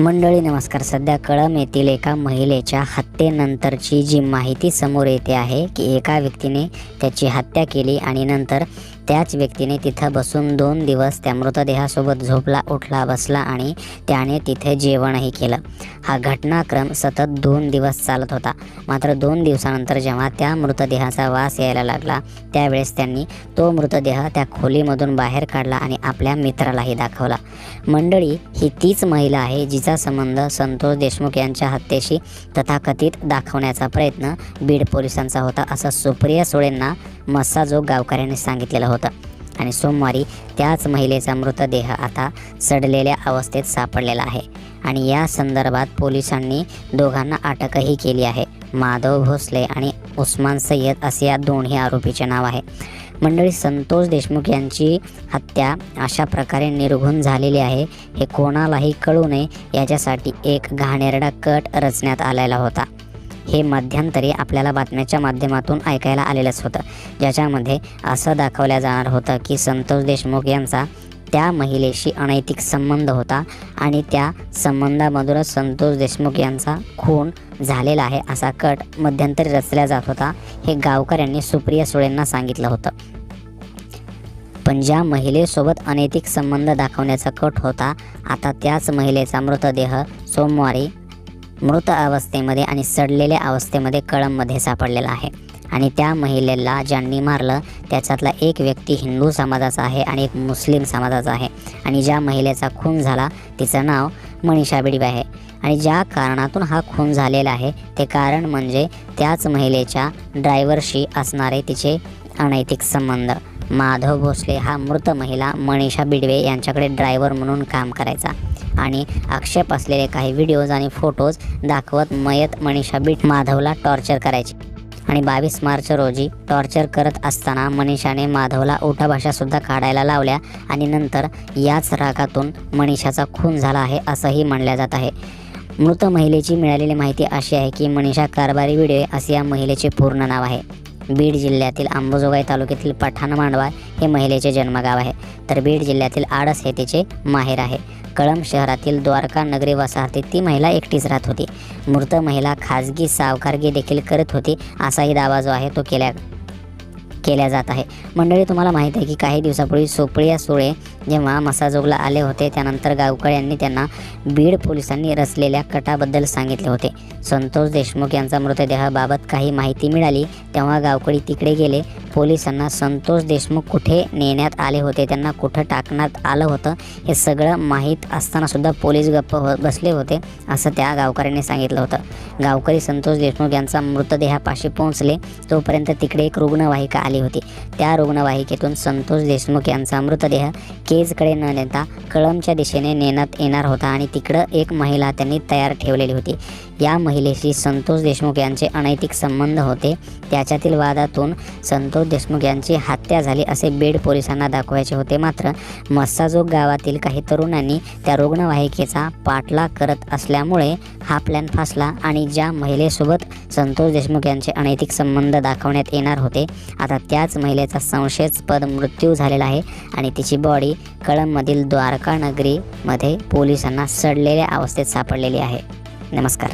मंडळी नमस्कार. सध्या कळम येथील एका महिलेच्या हत्येनंतरची जी माहिती समोर येते आहे की एका व्यक्तीने त्याची हत्या केली आणि नंतर त्याच व्यक्तीने तिथं बसून दोन दिवस त्या मृतदेहासोबत झोपला उठला बसला आणि त्याने तिथे जेवणही केलं. हा घटनाक्रम सतत दोन दिवस चालत होता. मात्र दोन दिवसानंतर जेव्हा त्या मृतदेहाचा वास यायला लागला त्यावेळेस त्यांनी तो मृतदेह त्या खोलीमधून बाहेर काढला आणि आपल्या मित्रालाही दाखवला. मंडळी ही तीच महिला आहे जिचा संबंध संतोष देशमुख यांच्या हत्येशी तथाकथित दाखवण्याचा प्रयत्न बीड पोलिसांचा होता असं सुप्रिया सुळेंना मस्साजोग गावकऱ्यांनी सांगितलेलं होतं. आणि सोमवारी त्याच महिलेचा मृतदेह आता सडलेल्या अवस्थेत सापडलेला आहे. आणि या संदर्भात पोलिसांनी दोघांना अटकही केली आहे. माधव भोसले आणि उस्मान सय्यद असे या दोन्ही आरोपीचे नाव आहे. मंडळी संतोष देशमुख यांची हत्या अशा प्रकारे निर्घुण झालेली आहे हे कोणालाही कळू नये. याच्यासाठी एक घाणेरडा कट रचण्यात आलेला होता. हे मध्यंतरी आपल्याला बातम्याच्या माध्यमातून ऐकायला आलेलंच होतं. ज्याच्यामध्ये असं दाखवलं जाणार होतं की संतोष देशमुख यांचा त्या महिलेशी अनैतिक संबंध होता आणि त्या संबंधामधूनच संतोष देशमुख यांचा खून झालेला आहे असा कट मध्यंतरी रचला जात होता हे गावकऱ्यांनी सुप्रिया सुळेंना सांगितलं होतं. पण ज्या महिलेसोबत अनैतिक संबंध दाखवण्याचा कट होता आता त्याच महिलेचा मृतदेह सोमवारी मृत अवस्थेमध्ये आणि सडलेल्या अवस्थेमध्ये कळममध्ये सापडलेला आहे. आणि त्या महिलेला ज्यांनी मारलं त्याच्यातला एक व्यक्ती हिंदू समाजाचा आहे आणि एक मुस्लिम समाजाचा आहे. आणि ज्या महिलेचा खून झाला तिचं नाव मनीषा बिडवे आहे. आणि ज्या कारणातून हा खून झालेला आहे ते कारण म्हणजे त्याच महिलेच्या ड्रायव्हरशी असणारे तिचे अनैतिक संबंध. माधव भोसले हा मृत महिला मनीषा बिडवे यांच्याकडे ड्रायव्हर म्हणून काम करायचा. आणि आक्षेप असलेले काही व्हिडिओज आणि फोटोज दाखवत मयत मनीषा बिट माधवला टॉर्चर करायची. आणि बावीस मार्च रोजी टॉर्चर करत असताना मनीषाने माधवला उठाभाषासुद्धा काढायला लावल्या आणि नंतर याच रागातून मनीषाचा खून झाला आहे असंही म्हणल्या जात आहे. मृत महिलेची मिळालेली माहिती अशी आहे की मनीषा कारभारी विडे असे या महिलेचे पूर्ण नाव आहे. बीड जिल्ह्यातील अंबाजोगाई तालुक्यातील पठाण मांडवा हे महिलेचे जन्मगाव आहे. तर बीड जिल्ह्यातील आडस हे तिचे माहेर आहे. कळंब शहरातील द्वारका नगरी वसाहतीत ती महिला एकटीच राहत होती. मृत महिला खाजगी सावकारगी देखील करत होती असाही दावा जो आहे तो केल्या केल्या जात आहे. मंडळी तुम्हाला माहीत आहे की काही दिवसापूर्वी सोपळिया सुळे जेव्हा मसाजोगला आले होते त्यानंतर गावकऱ्यांनी त्यांना बीड पोलिसांनी रचलेल्या कटाबद्दल सांगितले होते. संतोष देशमुख यांचा मृतदेहाबाबत काही माहिती मिळाली तेव्हा गावकरी तिकडे गेले. पोलिसांना संतोष देशमुख कुठे नेण्यात आले होते त्यांना कुठं टाकण्यात आलं होतं हे सगळं माहीत असतानासुद्धा पोलीस गप्प हो बसले होते असं त्या गावकऱ्यांनी सांगितलं होतं. गावकरी संतोष देशमुख यांचा मृतदेहापाशी पोहोचले तोपर्यंत तिकडे एक रुग्णवाहिका आली होती. त्या रुग्णवाहिकेतून संतोष देशमुख यांचा मृतदेह केजकडे न नेता कळमच्या दिशेने नेण्यात येणार होता आणि तिकडं एक महिला त्यांनी तयार ठेवलेली होती. या महिलेशी संतोष देशमुख यांचे अनैतिक संबंध होते. त्याच्यातील वादातून संतोष देशमुख यांची हत्या झाली असे बीड पोलिसांना दाखवायचे होते. मात्र मस्साजोग गावातील काही तरुणांनी त्या रुग्णवाहिकेचा पाठलाग करत असल्यामुळे हा प्लॅन फासला आणि ज्या महिलेसोबत संतोष देशमुख यांचे अनैतिक संबंध दाखवण्यात येणार होते आता त्याच महिलेचा संशयास्पद मृत्यू झालेला आहे आणि तिची बॉडी कळंबमधील द्वारका नगरीमध्ये पोलिसांना सडलेल्या अवस्थेत सापडलेली आहे. नमस्कार.